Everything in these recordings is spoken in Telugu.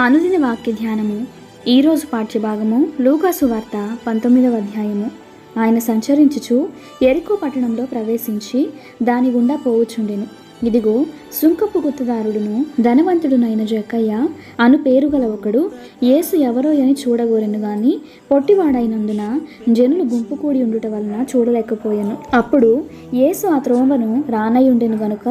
అనుదిన వాక్య ధ్యానము ఈరోజు పాఠ్యభాగము లూకాసు వార్త పంతొమ్మిదవ అధ్యాయము. ఆయన సంచరించుచు ఎరికో పట్టణంలో ప్రవేశించి దాని గుండా పోవుచుండెను. ఇదిగో సుంకపు గుత్తదారుడును ధనవంతుడునైన జక్కయ్య అను పేరు గల ఒకడు యేసు ఎవరో అని చూడగోరెను గాని పొట్టివాడైనందున జనులు గుంపు కూడి ఉండుట వలన చూడలేకపోయాను. అప్పుడు యేసు ఆ త్రోవను రానయ్యుండెను గనుక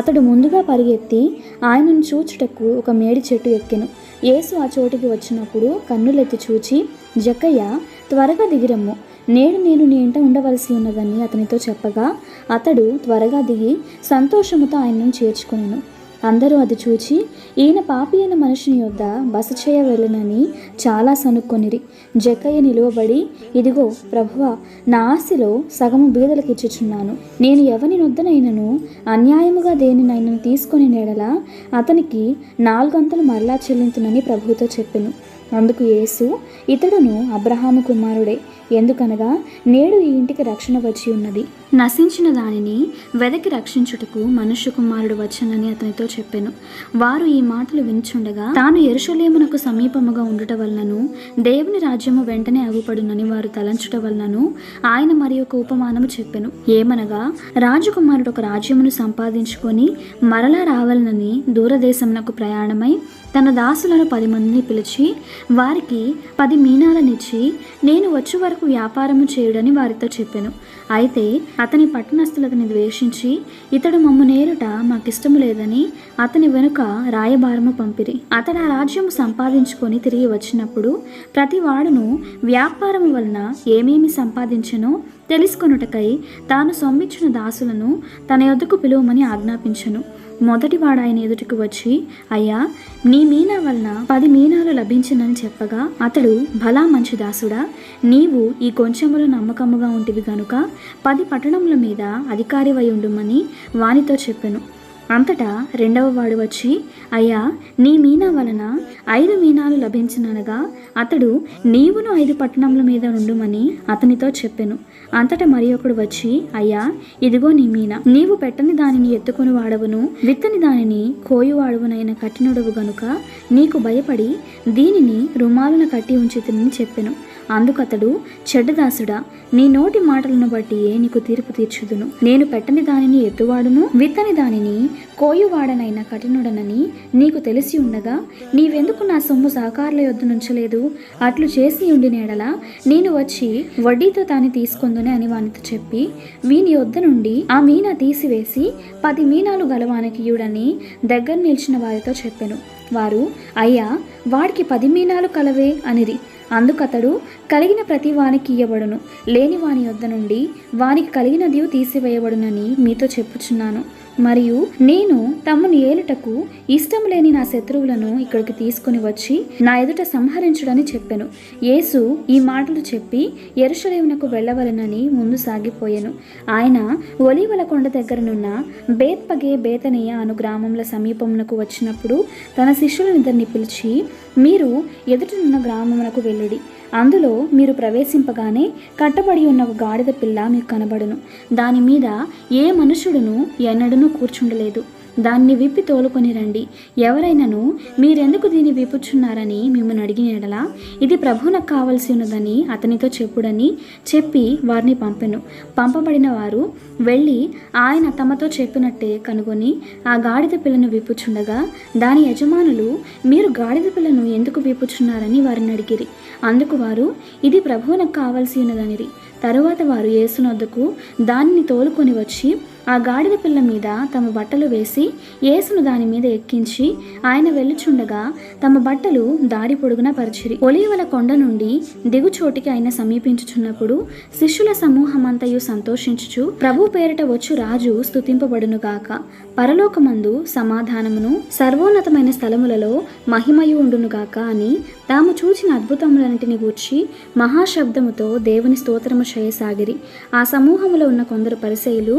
అతడు ముందుగా పరిగెత్తి ఆయనను చూచుటకు ఒక మేడి చెట్టు ఎక్కెను. యేసు ఆ చోటికి వచ్చినప్పుడు కన్నులెత్తి చూచి జక్కయ్య త్వరగా దిగిరమ్ము. నేడు నేను నీ ఇంట ఉండవలసి ఉన్నదని అతనితో చెప్పగా అతడు త్వరగా దిగి సంతోషముతో ఆయనను చేర్చుకున్నాను అందరూ అది చూచి ఈయన పాపి అయిన మనుషుని యొద్ద బస చేయ వెళ్ళనని చాలా సనుక్కొనిరి. జక్కయ్య నిలువబడి ఇదిగో ప్రభువ నా ఆశలో సగము బీదలకు ఇచ్చుచున్నాను. నేను ఎవని నొద్దనైనను అన్యాయముగా దేనినైనను తీసుకొని నేడల అతనికి నాలుగంతలు మరలా చెల్లించునని ప్రభువుతో చెప్పాను. అందుకు యేసు ఇతడును అబ్రహాము కుమారుడే. ఎందుకనగా నేడు ఈ ఇంటికి రక్షణ వచ్చి ఉన్నది. నశించిన దానిని వెదకి రక్షించుటకు మనుష్య కుమారుడు వచ్చనని అతనితో చెప్పాను. వారు ఈ మాటలు వించుండగా తాను ఎరుషలేమునకు సమీపముగా ఉండుట వలనను దేవుని రాజ్యము వెంటనే అగుపడునని వారు తలంచుట వలనను ఆయన మరి ఒక ఉపమానము చెప్పాను. ఏమనగా రాజకుమారుడు ఒక రాజ్యమును సంపాదించుకొని మరలా రావాలనని దూరదేశమునకు ప్రయాణమై తన దాసులను పది మందిని పిలిచి వారికి పది మీనాలనిచ్చి నేను వచ్చే వరకు వ్యాపారము చేయుడని వారితో చెప్పాను. అయితే అతని పట్టణస్థులు ద్వేషించి ఇతడు మమ్ము నేరుట మాకిష్టము లేదని అతని వెనుక రాయబారము పంపిరి. అతడు ఆ రాజ్యము సంపాదించుకొని తిరిగి వచ్చినప్పుడు ప్రతి వాడును వ్యాపారము వలన ఏమేమి సంపాదించనో తెలుసుకొనుటకై తాను సొమ్మిచ్చిన దాసులను తన యొద్దకు పిలువమని ఆజ్ఞాపించెను. మొదటివాడు ఆయన ఎదుటికి వచ్చి అయ్యా నీ మీనా వలన పది మీనాలు లభించినని చెప్పగా అతడు భలా మంచి దాసుడా నీవు ఈ కొంచెములు నమ్మకముగా ఉంటివి గనుక పది పట్టణముల మీద అధికారివై ఉండుమని వానితో చెప్పెను. అంతటా రెండవ వాడు వచ్చి అయ్యా నీ మీనా వలన ఐదు మీనాలు లభించిననగా అతడు నీవును ఐదు పట్టణముల మీద ఉండుమని అతనితో చెప్పెను. అంతటా మరి ఒకడు వచ్చి అయ్యా ఇదిగో నీ మీనా. నీవు పెట్టని దానిని ఎత్తుకొని వాడవును. విత్తని దానిని కోయువాడవునైన కట్టినొడవు గనుక నీకు భయపడి దీనిని రుమాలున కట్టి ఉంచితిని చెప్పెను. అందుకతడు చెడ్డదాసుడా నీ నోటి మాటలను బట్టియే నీకు తీర్పు తీర్చుదును? నేను పెట్టని దానిని ఎత్తువాడును విత్తని దానిని కోయువాడనైన కఠినుడనని నీకు తెలిసి ఉండగా నీవెందుకు నా సొమ్ము సహకారుల యొద్ద నుంచలేదు? అట్లు చేసి ఉండి నేడల నేను వచ్చి వడ్డీతో తాను తీసుకుందునే అని వానితో చెప్పి వీని యొద్ద నుండి ఆ మీన తీసివేసి పది మీనాలు గలవానికి యుడని దగ్గర నిలిచిన వారితో చెప్పెను. వారు అయ్యా వాడికి పది మీనాలు కలవే అనిది అందుకతడు కలిగిన ప్రతి వానికి ఇయ్యబడును. లేని వాని యొద్ద నుండి వానికి కలిగినది తీసివేయబడునని మీతో చెప్పుచున్నాను. మరియు నేను తమను ఏలుటకు ఇష్టం లేని నా శత్రువులను ఇక్కడికి తీసుకుని వచ్చి నా ఎదుట సంహరించుడని చెప్పెను. యేసు ఈ మాటలు చెప్పి ఎరుషలేమునకు వెళ్ళవలెనని ముందు సాగిపోయాను. ఆయన ఒలీవల కొండ దగ్గరనున్న బేత్పగే బేతనీయ అను గ్రామంల సమీపమునకు వచ్చినప్పుడు తన శిష్యులనిద్దరిని పిలిచి మీరు ఎదుటనున్న గ్రామమునకు వెళ్ళుడి. అందులో మీరు ప్రవేశింపగానే కట్టబడి ఉన్న ఒక గాడిద పిల్ల మీకు కనబడును. దాని మీద ఏ మనుషుడును ఎన్నడూనూ కూర్చుండలేదు. దాన్ని విప్పి తోలుకొని రండి. ఎవరైనాను మీరెందుకు దీన్ని విప్పుచున్నారని మిమ్మల్ని అడిగిన ఎడలా ఇది ప్రభువునకు కావలసి ఉన్నదని అతనితో చెప్పుడని చెప్పి వారిని పంపెను. పంపబడిన వారు వెళ్ళి ఆయన తమతో చెప్పినట్టే కనుగొని ఆ గాడిద పిల్లను విప్పుచుండగా దాని యజమానులు మీరు గాడిద పిల్లను ఎందుకు విప్పుచున్నారని వారిని అడిగిరి. అందుకు వారు ఇది ప్రభువునకు కావలసి ఉన్నదనిరి తరువాత వారు యేసునొద్దకు దానిని తోలుకొని వచ్చి ఆ గాడిద పిల్ల మీద తమ బట్టలు వేసి యేసును దాని మీద ఎక్కించి ఆయన వెళ్ళుచుండగా తమ బట్టలు దారి పొడుగున పరిచిరి. ఒలీవల కొండ నుండి దిగుచోటికి ఆయన సమీపించుచున్నప్పుడు శిష్యుల సమూహమంతయు సంతోషించుచు ప్రభు పేరిట వచ్చు రాజు స్తుతింపబడును గాక. పరలోకమందు సమాధానమును సర్వోన్నతమైన స్థలములలో మహిమయు ఉండునుగాక అని తాము చూచిన అద్భుతములన్నిటిని గూర్చి మహాశబ్దముతో దేవుని స్తోత్రము చేయసాగిరి. ఆ సమూహములో ఉన్న కొందరు పరిసయులు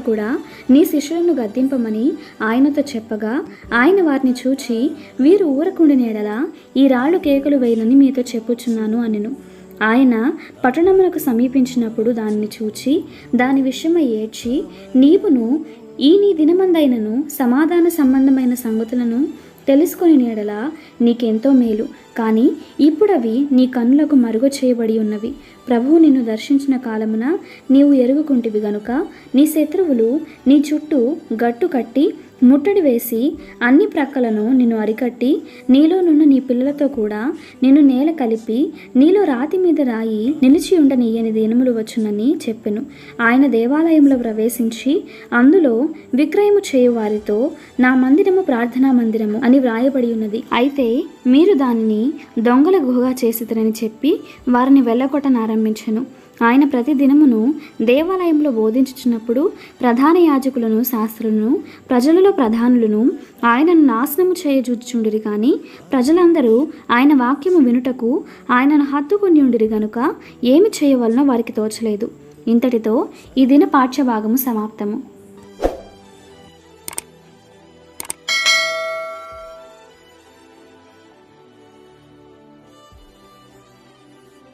కూడా నీ శిష్యులను గద్దింపమని ఆయనతో చెప్పగా ఆయన వారిని చూచి వీరు ఊరకుండినేడలా ఈ రాళ్ళు కేకలు వేయనని మీతో చెప్పుచున్నాను అనెను. ఆయన పట్టణమునకు సమీపించినప్పుడు దానిని చూచి దాని విషయమై ఏడ్చి నీవును ఈ నీ దినమందైనను సమాధాన సంబంధమైన సంగతులను తెలుసుకుని నీడల నీకెంతో మేలు. కానీ ఇప్పుడవి నీ కన్నులకు మరుగు చేయబడి ఉన్నవి. ప్రభువు నిన్ను దర్శించిన కాలమున నీవు ఎరుగుకుంటివి గనుక నీ శత్రువులు నీ చుట్టూ గట్టు కట్టి ముట్టడి వేసి అన్ని ప్రక్కలను నిన్ను అరికట్టి నీలోనున్న నీ పిల్లలతో కూడా నిన్ను నేల కలిపి నీలో రాతి మీద రాయి నిలిచి ఉండనీయని దినములు వచ్చునని చెప్పెను. ఆయన దేవాలయంలో ప్రవేశించి అందులో విక్రయము చేయు వారితో నా మందిరము ప్రార్థనా మందిరము అని వ్రాయబడి ఉన్నది. అయితే మీరు దానిని దొంగల గుహగా చేసితరని చెప్పి వారిని వెళ్ళగొట్టనారంభించెను ఆయన ప్రతి దినమును దేవాలయంలో బోధించుచున్నప్పుడు ప్రధాన యాజకులను శాస్త్రులను ప్రజలలో ప్రధానులను ఆయనను నాశనము చేయజూచుచుండిరి కానీ ప్రజలందరూ ఆయన వాక్యము వినుటకు ఆయనను హత్తుకొని ఉండిరి గనుక ఏమి చేయవలనో వారికి తోచలేదు. ఇంతటితో ఈ దిన పాఠ్యభాగము సమాప్తము.